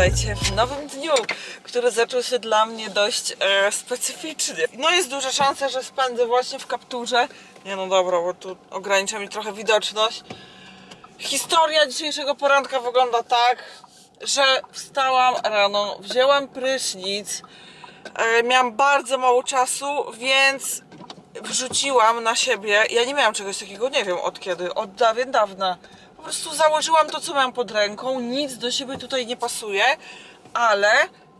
witajcie w nowym dniu, który zaczął się dla mnie dość e, specyficznie. No jest duża szansa, że spędzę właśnie w kapturze. Nie no dobra, bo tu ogranicza mi trochę widoczność. Historia dzisiejszego poranka wygląda tak, że wstałam rano, wzięłam prysznic, e, miałam bardzo mało czasu, więc wrzuciłam na siebie. Ja nie miałam czegoś takiego, nie wiem od kiedy, od dawien dawna. Po prostu założyłam to, co miałam pod ręką, nic do siebie tutaj nie pasuje, ale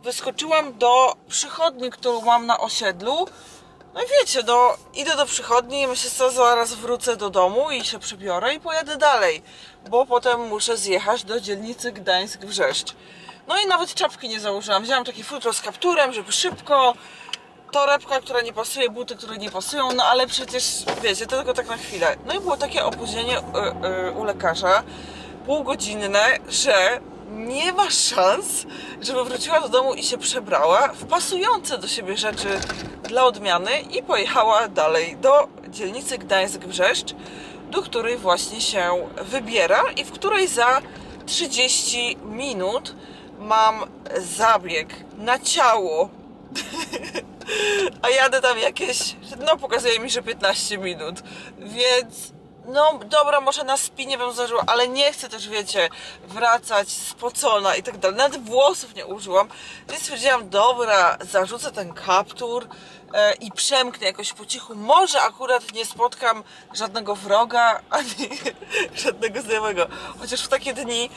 wyskoczyłam do przychodni, którą mam na osiedlu. No i wiecie, no idę do przychodni i myślę, co zaraz wrócę do domu i się przebiorę i pojadę dalej, bo potem muszę zjechać do dzielnicy Gdańsk-Wrzeszcz. No i nawet czapki nie założyłam, wzięłam takie futro z kapturem, żeby szybko, torebka, która nie pasuje, buty, które nie pasują, no ale przecież wiecie, to tylko tak na chwilę. No i było takie opóźnienie y, y, u lekarza, półgodzinne, że nie ma szans, żeby wróciła do domu i się przebrała w pasujące do siebie rzeczy dla odmiany i pojechała dalej do dzielnicy Gdańsk-Brzeszcz, do której właśnie się wybieram i w której za 30 minut mam zabieg na ciało a jadę tam jakieś, no pokazuje mi, że 15 minut, więc no dobra, może na spinie bym zdążyła, ale nie chcę też, wiecie, wracać spocona i tak dalej, nawet włosów nie użyłam, więc stwierdziłam, dobra, zarzucę ten kaptur e, i przemknę jakoś po cichu, może akurat nie spotkam żadnego wroga, ani żadnego znajomego, chociaż w takie dni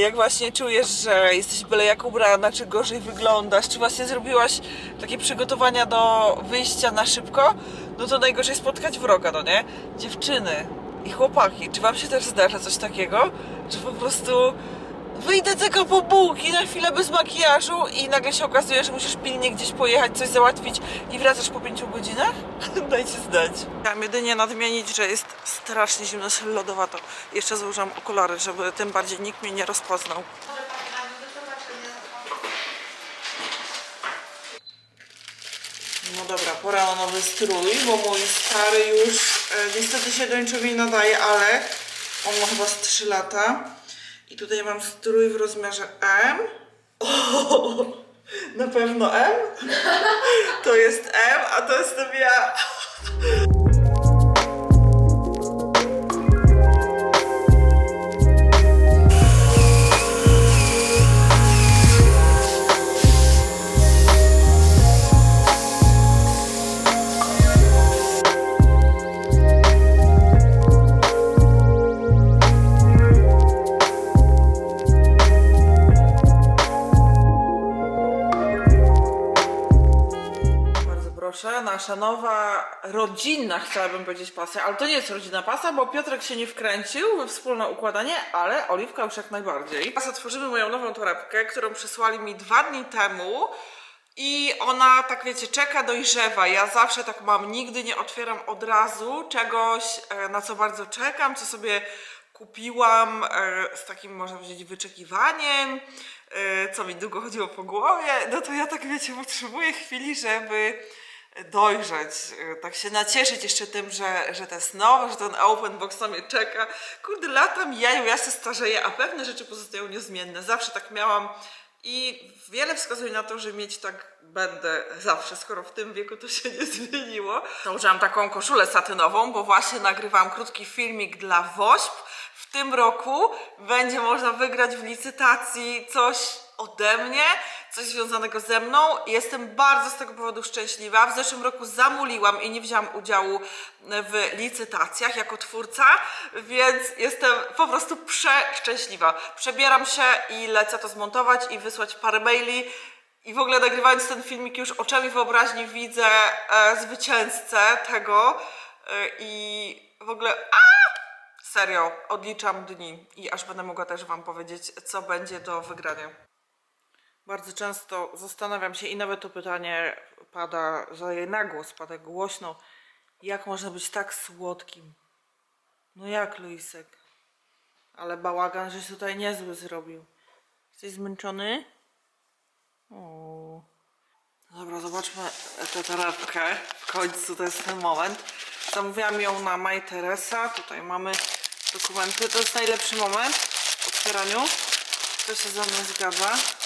jak właśnie czujesz, że jesteś byle jak ubrana, czy gorzej wyglądasz, czy właśnie zrobiłaś takie przygotowania do wyjścia na szybko, no to najgorzej spotkać wroga, no nie? Dziewczyny i chłopaki, czy wam się też zdarza coś takiego, że po prostu wyjdę tylko po bułki na chwilę bez makijażu i nagle się okazuje, że musisz pilnie gdzieś pojechać, coś załatwić i wracasz po pięciu godzinach? Dajcie znać. Chciałam jedynie nadmienić, że jest strasznie zimno, jest lodowato. Jeszcze założyłam okulary, żeby tym bardziej nikt mnie nie rozpoznał. No dobra, pora na nowy strój, bo mój stary już e, niestety się do niczego nie nadaje, ale on ma chyba z 3 lata. I tutaj mam strój w rozmiarze M. O, na pewno M? To jest M, a to jestem ja. Nasza nowa rodzinna, chciałabym powiedzieć pasja, ale to nie jest rodzina pasa, bo Piotrek się nie wkręcił we wspólne układanie, ale Oliwka już jak najbardziej. Teraz moją nową torebkę, którą przysłali mi dwa dni temu. I ona, tak wiecie, czeka, dojrzewa. Ja zawsze tak mam, nigdy nie otwieram od razu czegoś, e, na co bardzo czekam, co sobie kupiłam e, z takim, można powiedzieć, wyczekiwaniem, e, co mi długo chodziło po głowie. No to ja tak, wiecie, potrzebuję chwili, żeby dojrzeć, e, tak się nacieszyć jeszcze tym, że, że to jest nowe, że ten open box na mnie czeka. Kurde, lata mijają, ja się starzeję, a pewne rzeczy pozostają niezmienne. Zawsze tak miałam i wiele wskazuje na to, że mieć tak będę zawsze, skoro w tym wieku to się nie zmieniło. Założyłam taką koszulę satynową, bo właśnie nagrywam krótki filmik dla WOŚP. W tym roku będzie można wygrać w licytacji coś ode mnie, coś związanego ze mną. Jestem bardzo z tego powodu szczęśliwa. W zeszłym roku zamuliłam i nie wzięłam udziału w licytacjach jako twórca, więc jestem po prostu przeszczęśliwa. Przebieram się i lecę to zmontować i wysłać parę maili. I w ogóle nagrywając ten filmik już oczami wyobraźni widzę e, zwycięzcę tego e, i w ogóle a! Serio, odliczam dni i aż będę mogła też Wam powiedzieć, co będzie do wygrania. Bardzo często zastanawiam się i nawet to pytanie pada, na głos, pada głośno. Jak można być tak słodkim? No jak, Luisek? Ale bałagan, żeś tutaj niezły zrobił. Jesteś zmęczony? O. Dobra, zobaczmy tę torebkę. W końcu to jest ten moment. Zamówiłam ją na Maj Teresa. Tutaj mamy dokumenty. To jest najlepszy moment w otwieraniu. Kto się ze mną zgadza?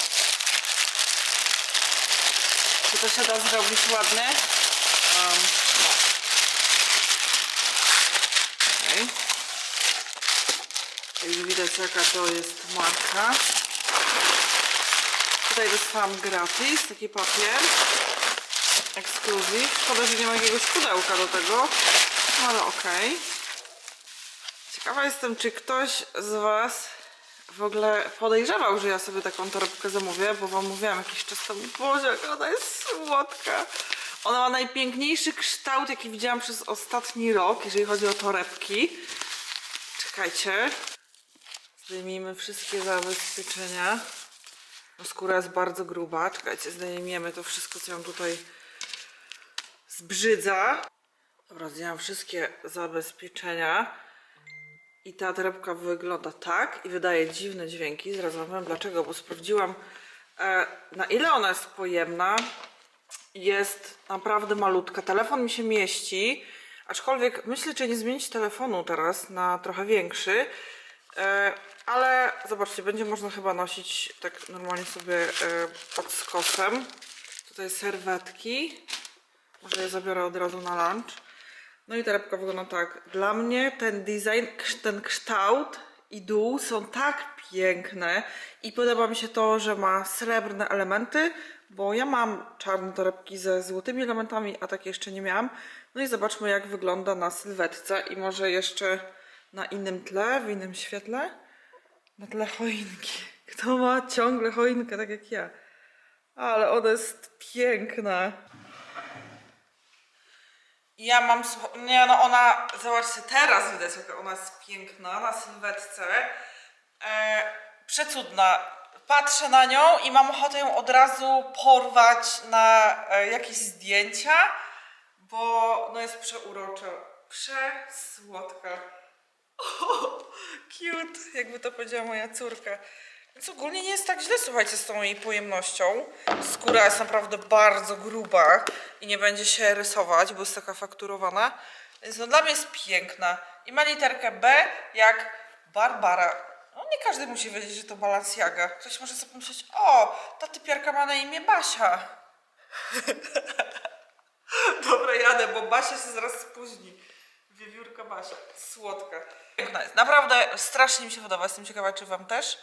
Czy to się da zrobić ładnie? Um, no. Okej. Już widać jaka to jest marka. Tutaj dostałam gratis taki papier. Ekskluzyw. Szkoda, że nie ma jakiegoś pudełka do tego. No ale okej. Ciekawa jestem, czy ktoś z Was w ogóle podejrzewał, że ja sobie taką torebkę zamówię, bo Wam mówiłam jakiś czas temu, Boże, jaka ona jest słodka. Ona ma najpiękniejszy kształt, jaki widziałam przez ostatni rok, jeżeli chodzi o torebki. Czekajcie. Zdejmijmy wszystkie zabezpieczenia. No, skóra jest bardzo gruba. Czekajcie, zdejmiemy to wszystko, co ją tutaj zbrzydza. Dobra, zdjęłam wszystkie zabezpieczenia. I ta torebka wygląda tak i wydaje dziwne dźwięki. Zaraz wam powiem dlaczego, bo sprawdziłam e, na ile ona jest pojemna. Jest naprawdę malutka. Telefon mi się mieści, aczkolwiek myślę, czy nie zmienić telefonu teraz na trochę większy. E, ale zobaczcie, będzie można chyba nosić tak normalnie sobie e, pod skosem. Tutaj serwetki. Może je zabiorę od razu na lunch. No i torebka wygląda tak. Dla mnie ten design, ten kształt i dół są tak piękne i podoba mi się to, że ma srebrne elementy, bo ja mam czarne torebki ze złotymi elementami, a takie jeszcze nie miałam. No i zobaczmy jak wygląda na sylwetce i może jeszcze na innym tle, w innym świetle. Na tle choinki. Kto ma ciągle choinkę tak jak ja. Ale ona jest piękna. Ja mam. słuch- Nie, no ona. Zobaczcie, teraz widać, jak ona jest piękna na sylwetce. E, przecudna. Patrzę na nią i mam ochotę ją od razu porwać na e, jakieś zdjęcia, bo no jest przeurocza. Przesłodka. O, cute, jakby to powiedziała moja córka. Więc ogólnie nie jest tak źle, słuchajcie, z tą jej pojemnością. Skóra jest naprawdę bardzo gruba i nie będzie się rysować, bo jest taka fakturowana. Więc no, dla mnie jest piękna. I ma literkę B jak Barbara. No nie każdy musi wiedzieć, że to Balenciaga. Ktoś może sobie pomyśleć, o, ta typiarka ma na imię Basia. Dobra, jadę, bo Basia się zaraz spóźni. Wiewiórka Basia. Słodka. Naprawdę strasznie mi się podoba. Jestem ciekawa, czy Wam też.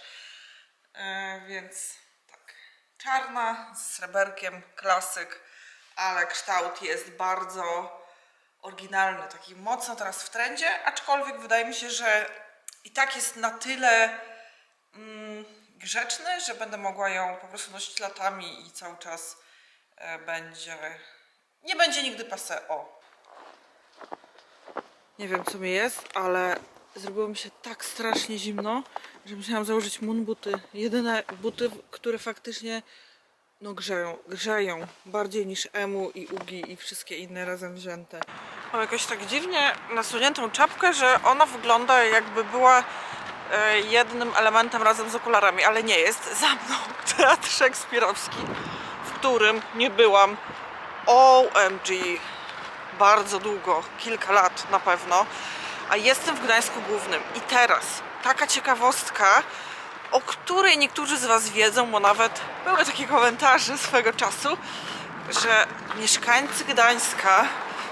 E, więc tak. Czarna z sreberkiem, klasyk, ale kształt jest bardzo oryginalny, taki mocno teraz w trendzie, aczkolwiek wydaje mi się, że i tak jest na tyle mm, grzeczny, że będę mogła ją po prostu nosić latami i cały czas e, będzie. Nie będzie nigdy passe. O. Nie wiem co mi jest, ale zrobiło mi się tak strasznie zimno, że musiałam założyć moon buty. Jedyne buty, które faktycznie no grzeją, grzeją bardziej niż emu i ugi i wszystkie inne razem wzięte. Mam jakoś tak dziwnie nasuniętą czapkę, że ona wygląda jakby była e, jednym elementem razem z okularami, ale nie jest. Za mną teatr szekspirowski, w którym nie byłam OMG bardzo długo, kilka lat na pewno, a jestem w Gdańsku Głównym. I teraz taka ciekawostka, o której niektórzy z Was wiedzą, bo nawet były takie komentarze swego czasu, że mieszkańcy Gdańska,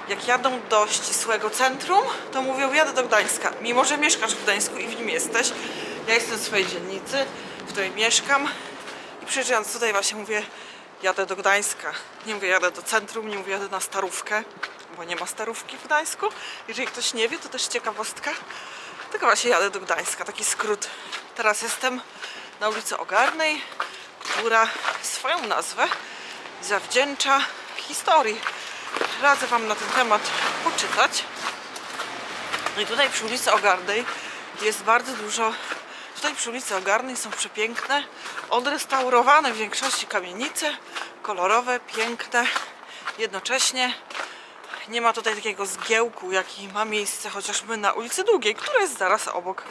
jak jadą do ścisłego centrum, to mówią jadę do Gdańska. Mimo, że mieszkasz w Gdańsku i w nim jesteś, ja jestem w swojej dzielnicy, w której mieszkam i przyjeżdżając tutaj właśnie mówię jadę do Gdańska. Nie mówię jadę do centrum, nie mówię jadę na Starówkę, bo nie ma Starówki w Gdańsku. Jeżeli ktoś nie wie, to też ciekawostka. Tylko właśnie jadę do Gdańska, taki skrót. Teraz jestem na ulicy Ogarnej, która swoją nazwę zawdzięcza historii. Radzę Wam na ten temat poczytać. No i tutaj przy ulicy Ogarnej jest bardzo dużo. Tutaj przy ulicy Ogarnej są przepiękne, odrestaurowane w większości kamienice, kolorowe, piękne. Jednocześnie nie ma tutaj takiego zgiełku, jaki ma miejsce chociażby na ulicy Długiej, która jest zaraz obok.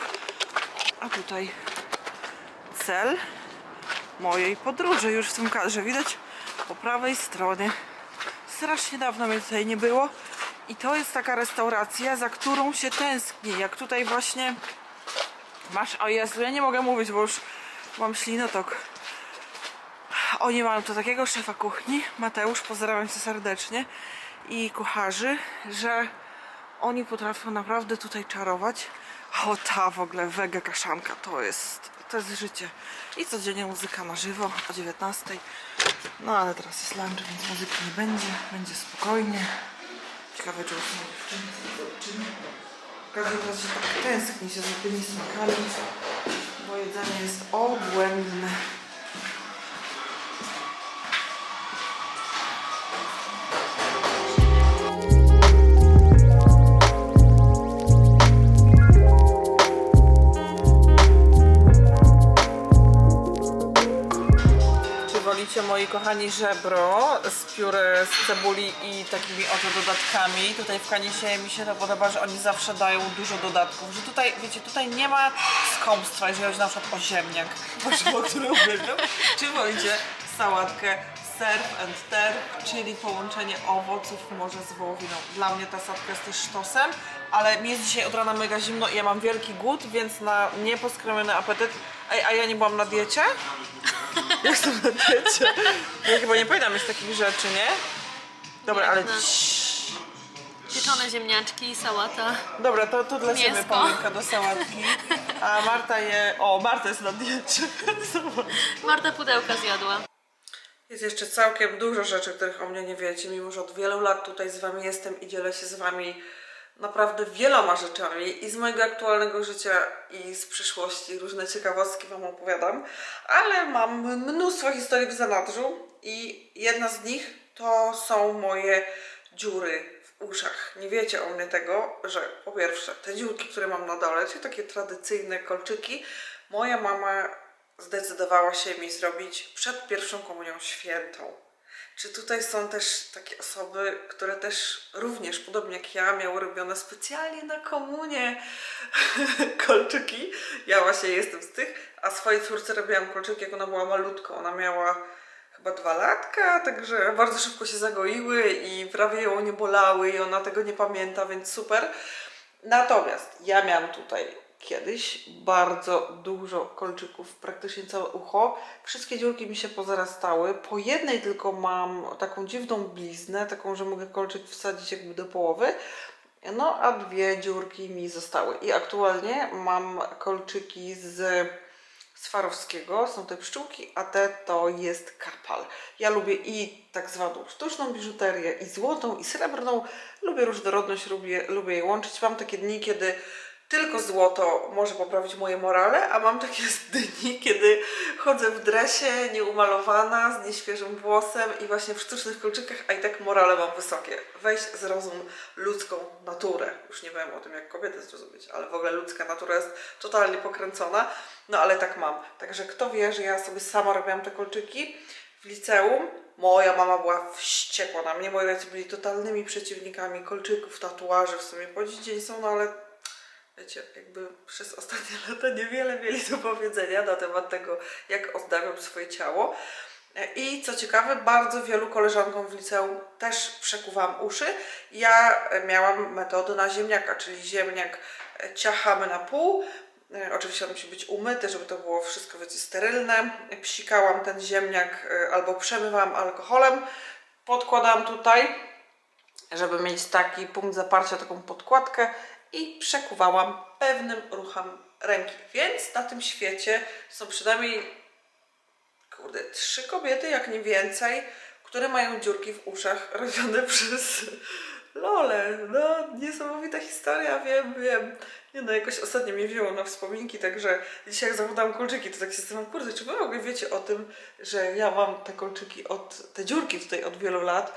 A tutaj cel mojej podróży już w tym kadrze widać po prawej stronie. Strasznie dawno mnie tutaj nie było i to jest taka restauracja, za którą się tęskni. Jak tutaj właśnie masz, o Jezu, ja nie mogę mówić, bo już mam ślinotok. Oni mają tu takiego szefa kuchni, Mateusz, pozdrawiam cię serdecznie, i kucharzy, że oni potrafią naprawdę tutaj czarować. O ta w ogóle wege kaszanka, to jest, to jest życie. I codziennie muzyka na żywo o 19. No ale teraz jest lunch, więc muzyki nie będzie, będzie spokojnie. Ciekawe czy są dziewczyny. W każdym razie tak tęskni się za tymi smakami, bo jedzenie jest obłędne. Czy wolicie, moi kochani, żebro z pióre z cebuli i takimi oto dodatkami? Tutaj w Kanisie mi się to podoba, że oni zawsze dają dużo dodatków. Że tutaj, wiecie, tutaj nie ma skąpstwa, jeżeli chodzi na przykład o ziemniak, warzywo, które uwielbiam. Czy wolicie sałatkę surf and turf, czyli połączenie owoców morza z wołowiną. Dla mnie ta sałatka jest też sztosem, ale mi jest dzisiaj od rana mega zimno i ja mam wielki głód, więc na nieposkromiony apetyt. Ej, a ja nie byłam na diecie? Jestem na diecie. Ja chyba nie powinnam mieć takich rzeczy, nie? Dobra, ale... Jedna. Pieczone ziemniaczki, sałata. Dobra, to, to dla Ciebie Mięsko. Paulinka do sałatki. A Marta je... O, Marta jest na diecie. Zobacz. Marta pudełka zjadła. Jest jeszcze całkiem dużo rzeczy, których o mnie nie wiecie, mimo że od wielu lat tutaj z Wami jestem i dzielę się z Wami naprawdę wieloma rzeczami i z mojego aktualnego życia i z przyszłości. Różne ciekawostki Wam opowiadam, ale mam mnóstwo historii w zanadrzu i jedna z nich to są moje dziury w uszach. Nie wiecie o mnie tego, że po pierwsze te dziurki, które mam na dole, czyli takie tradycyjne kolczyki, moja mama zdecydowała się mi zrobić przed pierwszą komunią świętą. Czy tutaj są też takie osoby, które też również, podobnie jak ja, miały robione specjalnie na komunię kolczyki? Ja właśnie jestem z tych, a swojej córce robiłam kolczyki, jak ona była malutka. Ona miała chyba dwa latka, także bardzo szybko się zagoiły i prawie ją nie bolały i ona tego nie pamięta, więc super. Natomiast ja miałam tutaj kiedyś bardzo dużo kolczyków, praktycznie całe ucho. Wszystkie dziurki mi się pozarastały. Po jednej tylko mam taką dziwną bliznę, taką, że mogę kolczyk wsadzić jakby do połowy. No, a dwie dziurki mi zostały. I aktualnie mam kolczyki z Swarowskiego, są te pszczółki, a te to jest kapal. Ja lubię i tak zwaną sztuczną biżuterię, i złotą, i srebrną. Lubię różnorodność, lubię, lubię je łączyć. Mam takie dni, kiedy tylko złoto może poprawić moje morale, a mam takie dni, kiedy chodzę w dresie, nieumalowana, z nieświeżym włosem i właśnie w sztucznych kolczykach, a i tak morale mam wysokie. Weź zrozum ludzką naturę. Już nie wiem o tym, jak kobiety zrozumieć, ale w ogóle ludzka natura jest totalnie pokręcona. No ale tak mam. Także kto wie, że ja sobie sama robiłam te kolczyki w liceum. Moja mama była wściekła na mnie. Moi rodzice byli totalnymi przeciwnikami kolczyków, tatuaży w sumie po dziś dzień są, no ale wiecie, jakby przez ostatnie lata niewiele mieli do powiedzenia na temat tego, jak ozdabiam swoje ciało. I co ciekawe, bardzo wielu koleżankom w liceum też przekuwałam uszy. Ja e, miałam metodę na ziemniaka, czyli ziemniak e, ciachamy na pół. E, Oczywiście on musi być umyty, żeby to było wszystko wiecie, sterylne. Psikałam ten ziemniak e, albo przemywałam alkoholem. Podkładałam tutaj żeby mieć taki punkt zaparcia, taką podkładkę i przekuwałam pewnym ruchem ręki. Więc na tym świecie są przynajmniej kurde, trzy kobiety, jak nie więcej, które mają dziurki w uszach robione przez Lole. No, niesamowita historia, wiem, wiem. Nie no, jakoś ostatnio mnie wzięło na wspominki, także dzisiaj jak zakładałam kolczyki, to tak się zastanawiam, kurde, czy wy w ogóle wiecie o tym, że ja mam te kolczyki od, te dziurki tutaj od wielu lat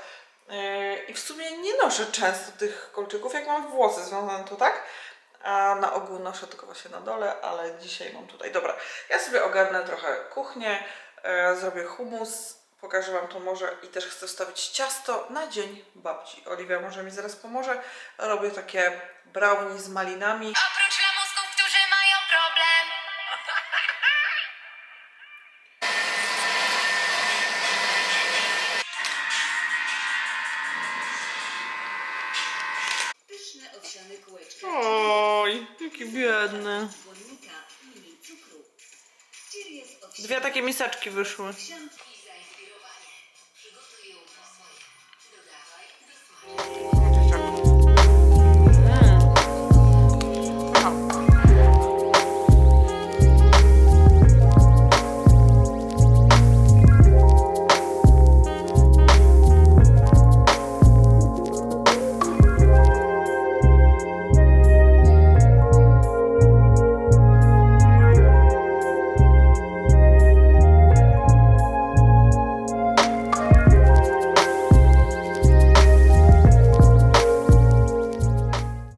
i w sumie nie noszę często tych kolczyków, jak mam włosy związane to tak, a na ogół noszę tylko właśnie na dole, ale dzisiaj mam tutaj. Dobra, ja sobie ogarnę trochę kuchnię, e, zrobię humus, pokażę Wam to może i też chcę wstawić ciasto na dzień babci. Oliwia może mi zaraz pomoże. Robię takie brownie z malinami. Dwie takie miseczki wyszły.